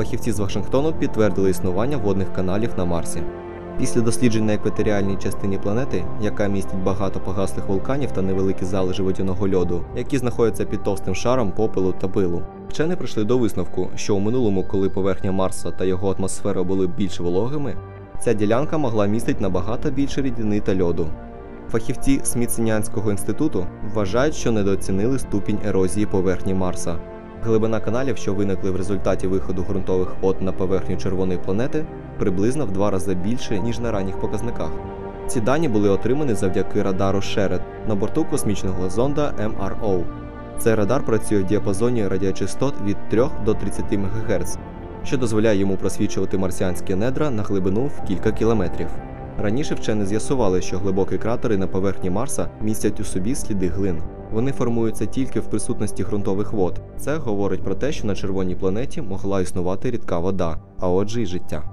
Фахівці з Вашингтону підтвердили існування водних каналів на Марсі. Після досліджень на екваторіальній частині планети, яка містить багато погаслих вулканів та невеликі залежі водяного льоду, які знаходяться під товстим шаром попелу та пилу, вчені прийшли до висновку, що у минулому, коли поверхня Марса та його атмосфера були більш вологими, ця ділянка могла містити набагато більше рідини та льоду. Фахівці Смітсонянського інституту вважають, що недооцінили ступінь ерозії поверхні Марса. Глибина каналів, що виникли в результаті виходу ґрунтових вод на поверхню червоної планети, приблизно в два рази більше, ніж на ранніх показниках. Ці дані були отримані завдяки радару Шерет на борту космічного зонда MRO. Цей радар працює в діапазоні радіочастот від 3 до 30 МГц, що дозволяє йому просвічувати марсіанські недра на глибину в кілька кілометрів. Раніше вчені з'ясували, що глибокі кратери на поверхні Марса містять у собі сліди глин. Вони формуються тільки в присутності ґрунтових вод. Це говорить про те, що на червоній планеті могла існувати рідка вода, а отже й життя.